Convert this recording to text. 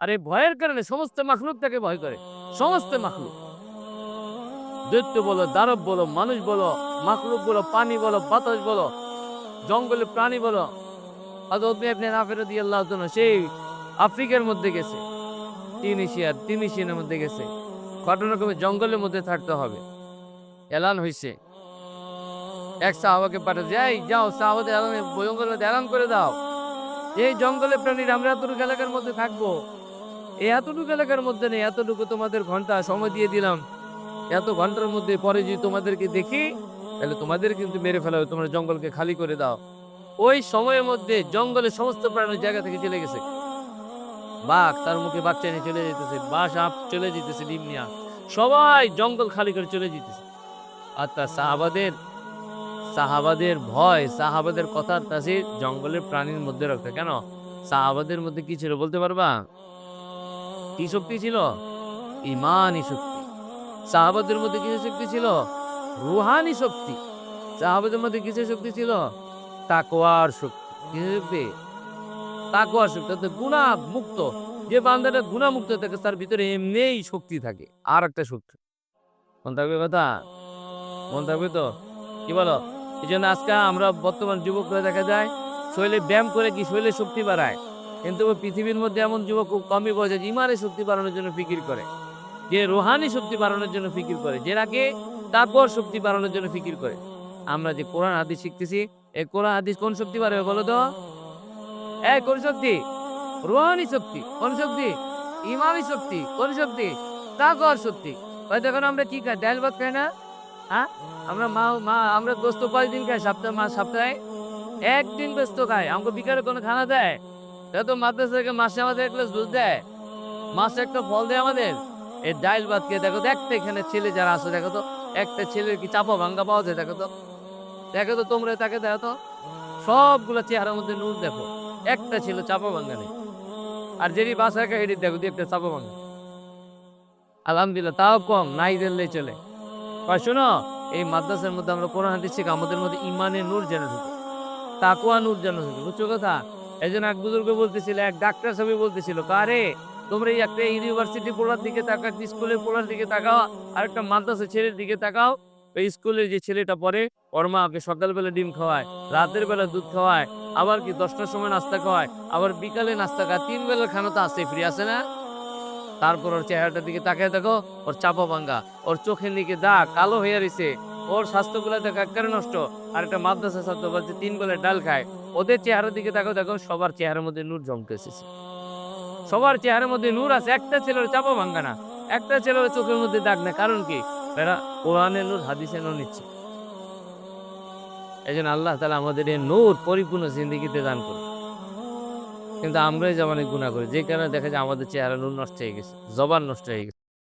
আর এই ভয়ের কারণে সমস্ত মাখলুক তাকে ভয় করে। সমস্ত মাখলুক। দৈত্য বলো, দানব বলো, মানুষ বলো, মাখলুক বলো, পানি বলো, বাতাস বলো, জঙ্গলে প্রাণী বলো। সেই আফ্রিকার মধ্যে গেছে। মধ্যে গেছে। ঘটনাক্রমে জঙ্গলের মধ্যে থাকতে হবে। এলান হইছে। এক সাহাবাকে পাঠা যাই যাও, সাহাবাদের জঙ্গলের মধ্যে এলান করে দাও। এই জঙ্গলে প্রাণীর, আমরা এতটুকু এলাকার মধ্যে থাকব। এতটুকু এলাকার মধ্যে নেই, এতটুকু তোমাদের ঘণ্টা সময় দিয়ে দিলাম। এত ঘণ্টার মধ্যে পরে যদি তোমাদেরকে দেখি, তাহলে তোমাদের কিন্তু মেরে ফেলা তোমরা জঙ্গলকে খালি করে দাও। ওই সময়ের মধ্যে জঙ্গলের সমস্ত প্রাণীর জায়গা থেকে চলে গেছে। বাঘ তার মুখে বাচ্চা নিয়ে চলে যেতেছে বা সাপ চলে যেতেছে, ডিম নিয়া সবাই জঙ্গল খালি করে চলে যেতেছে। আর তার সাহাবাদের সাহাবাদের ভয়, সাহাবাদের কথার তাসির জঙ্গলের প্রাণীর মধ্যে রাখতে কেন? সাহাবাদের মধ্যে কি ছিল বলতে পারবা? কি শক্তি ছিল? ইমানই শক্তি। সাহাবাদের মধ্যে কিসের শক্তি ছিল? রুহানি শক্তি। সাহাবাদের মধ্যে কিসের শক্তি ছিল? তাকোয়ার শক্তি। কিসের শক্তি? তাকোয়ার শক্তি। অর্থাৎ গুণা মুক্ত যে বান্দাটা গুণা মুক্ত থাকে তার ভিতরে এমনিই শক্তি থাকে। আর একটা শক্তি। মন থাকবে কথা? মন থাকবে তো? কি বলো? এই জন্য আজকে আমরা বর্তমান যুবকরা দেখা যায়, শরীরে ব্যায়াম করে কি শরীরে শক্তি বাড়ায়? কিন্তু পৃথিবীর মধ্যে এমন যুবক খুব কমই বোঝে যে ইমানের শক্তি বাড়ানোর জন্য ফিকির করে। যে রোহানি শক্তি বাড়ানোর জন্য ফিকির করে, যে নাকি তারপর শক্তি বাড়ানোর জন্য ফিকির করে। আমরা যে কোরআন হাদিস শিখতেছি, এই কোরআন হাদিস কোন শক্তি বাড়াবে বলো তো? এই কোন শক্তি? রোহানি শক্তি। কোন শক্তি? ইমানি শক্তি। কোন শক্তি? তাকর শক্তি। ওই দেখুন আমরা কি খাই? ডাল ভাত খাই না? হ্যাঁ? আমরা মা মা, আমরা গোস্ত পাঁচ দিন খাই, সপ্তাহে, মা সপ্তাহে একদিন গোস্ত খাই আমাকে বিকালে কোনো খানা দেয়? তা তো মাদ্রাসা থেকে মাসে আমাদের এক গ্লাস দুধ দেয়। মাসে একটা ফল দেয় আমাদের। এই ডাইল ভাত খেয়ে দেখো তো, একটা এখানে ছেলে যারা আছে, দেখো তো, একটা ছেলের কি চাপা ভাঙ্গা পাওয়া যায়, দেখো তো। দেখো তো তোমরা তাকে দেখো তো, সবগুলো চেহারার মধ্যে নূর দেখো। একটা ছিল চাপা ভাঙ্গা নেই। আর যেটি খায় এটি দেখো একটা চাপা ভাঙ্গা। আলহামদুলিল্লাহ, তাও কম, নাই দিল্লে চলে। আর শোনো, এই মাদ্রাসার মধ্যে আমরা কোরআন, হাদিস শিখে আমাদের মধ্যে ইমানের নূর যেন ঢুকে। তাকুয়া নূর যেন ঢুকে। বুঝছ কথা? এই জন্য এক বুজুর্গ বলতেছিল, এক ডাক্তার সবই বলতেছিল, কারে, তোমরা এই একটা ইউনিভার্সিটি পড়ার দিকে তাকাও স্কুলে পড়ার দিকে তাকাও আর একটা মাদ্রাসা ছেলের দিকে তাকাও। ওই স্কুলের যে ছেলেটা পড়ে, ওর মা ওকে সকালবেলা ডিম খাওয়ায়, রাতের বেলা দুধ খাওয়ায়, আবার কি দশটার সময় নাস্তা খাওয়ায়, আবার বিকালে নাস্তা খায়, তিন বেলার খানা তো আসে ফ্রি আসে না? তারপর ওর চেহারাটার দিকে তাকায় দেখো, ওর চাপা ভাঙ্গা, ওর চোখের দিকে দাগ, কালো হয়ে রয়েছে ওর স্বাস্থ্যগুলো দেখো একেবারে নষ্ট। আর একটা মাদ্রাসা ছাত্র বলছে তিন বেলা ডাল খায়, ওদের চেহারার দিকে তাকাও দেখো সবার চেহারার মধ্যে নূর জমকে এসেছে সবার চেহারার মধ্যে নূর আছে, একটা ছেলের চাপা ভাঙ্গা না। একটা ছেলের চোখের মধ্যে দাগ না কারণ কি? এরা কোরআনের নূর হাদিসের নূর নিচ্ছে। এই আল্লাহ তালা আমাদের এই নূর পরিপূর্ণ জিন্দিগিতে দান করে কিন্তু আমরাই যেমন গুণা করি, যে কারণে দেখা যায় আমাদের চেহারা নূর নষ্ট হয়ে গেছে, জবান নষ্ট হয়ে গেছে।